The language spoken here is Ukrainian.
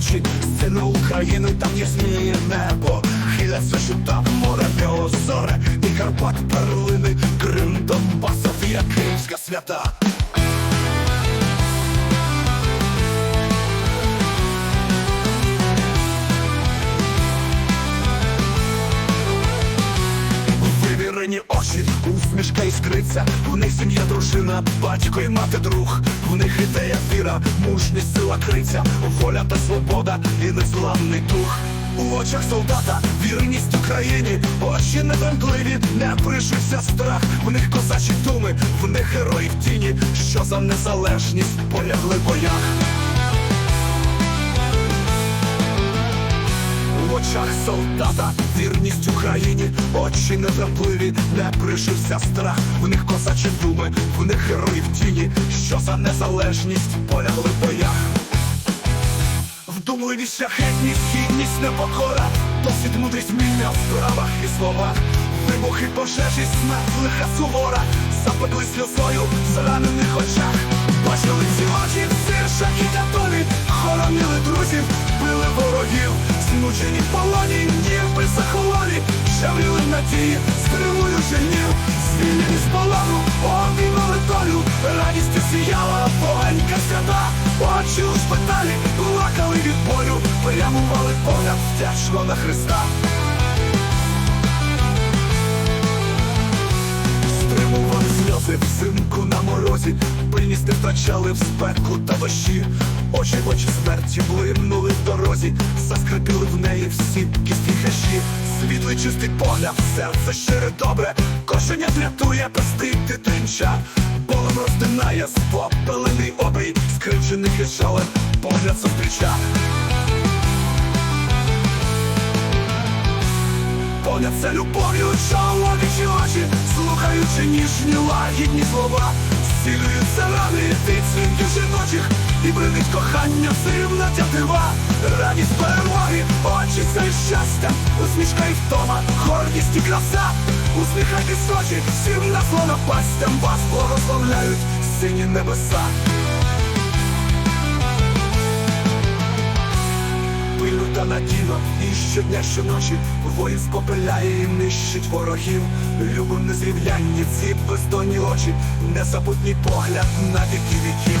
злочин Сцена України, там ясніє небо, хіля шута, море біозоре, і Карпат перлини, Крим Донбасов, як кримська свята. Іскриться, в них сім'я, дружина, батько і мати друг, в них ідея віра, мужність, сила криця, воля та свобода і незламний дух. У очах солдата вірність Україні, очі недомкливі, не пришився страх, в них козачі думи, в них герої в тіні, що за незалежність? Полягли в боях. Очах солдата вірність Україні, очі недопливі, не пришився страх, в них козачі думи, в них герої в тіні, що за незалежність? Полягли в боях. Вдумливість, шляхетність, гідність, непокора, досвід мудрість вміння в справах і словах, вибухи пожежі, смерть лиха сувора, запекли сльозою в зранених очах, бачили ці очі в сиршах і готові, хоронили друзів, били змучені в полоні, ніби захололі, шавріли надії, стримую женів, звільнені з полону, обіймали долю, радістю сіяла вогонька свята, очі у шпиталі, плакали від болю, прямували погляд вдячно на Христа. Стримували сльози взимку на морозі, пильність в спеку та дощі. Очі в очі смерті блимнули в дорозі, заскрипіли в неї всі кісті хащі. Світлий чистий погляд, серце щире добре, кошеня рятує пестить дитинча, полем роздинає спопелений обрій, скривджених і погляд зустріча. Поняться любов'ю чоловічі очі, слухаючи ніжні лагідні слова, зцілюються рани від свинків жіночих. І бринить кохання сивна тятива, радість перемоги, очі це щастя, усмішка і втома, гордість і краса, усміхайтесь очі, всім на слово пастям вас благословляють сині небеса. пильно та надійно І щодня щоночі воїн спопиляє і нищить ворогів. Любим незрівлянні ці бездонні очі Незабутній погляд на віки віків